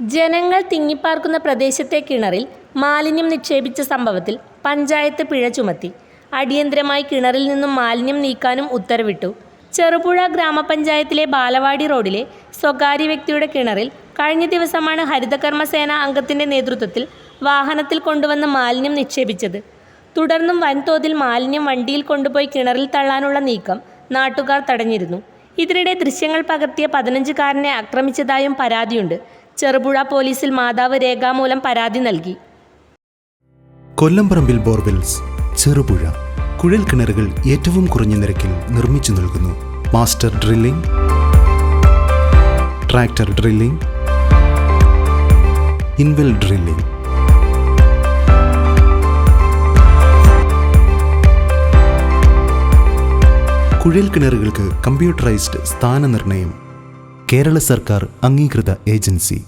ജനങ്ങൾ തിങ്ങിപ്പാർക്കുന്ന പ്രദേശത്തെ കിണറിൽ മാലിന്യം നിക്ഷേപിച്ച സംഭവത്തിൽ പഞ്ചായത്ത് പിഴ ചുമത്തി. അടിയന്തരമായി കിണറിൽ നിന്നും മാലിന്യം നീക്കാനും ഉത്തരവിട്ടു. ചെറുപുഴ ഗ്രാമപഞ്ചായത്തിലെ ബാലവാടി റോഡിലെ സ്വകാര്യ വ്യക്തിയുടെ കിണറിൽ കഴിഞ്ഞ ദിവസമാണ് ഹരിതകർമ്മസേന അംഗത്തിന്റെ നേതൃത്വത്തിൽ വാഹനത്തിൽ കൊണ്ടുവന്ന് മാലിന്യം നിക്ഷേപിച്ചത്. തുടർന്നും വൻതോതിൽ മാലിന്യം വണ്ടിയിൽ കൊണ്ടുപോയി കിണറിൽ തള്ളാനുള്ള നീക്കം നാട്ടുകാർ തടഞ്ഞിരുന്നു. ഇതിനിടെ ദൃശ്യങ്ങൾ പകർത്തിയ പതിനഞ്ചുകാരനെ ആക്രമിച്ചതായും പരാതിയുണ്ട്. ചെറുപുഴ പോലീസിൽ മാതാവ് രേഖാമൂലം പരാതി നൽകി. കൊല്ലംപറമ്പിൽ ബോർവെൽസ് ചെറുപുഴ കുഴൽ കിണറുകൾ ഏറ്റവും കുറഞ്ഞ നിരക്കിൽ നിർമ്മിച്ചു നൽകുന്നു. Master drilling tractor drilling in well drilling. കുഴൽ കിണറുകൾക്ക് കമ്പ്യൂട്ടറൈസ്ഡ് സ്ഥാനനിർണയം കേരള സർക്കാർ അംഗീകൃത ഏജൻസി.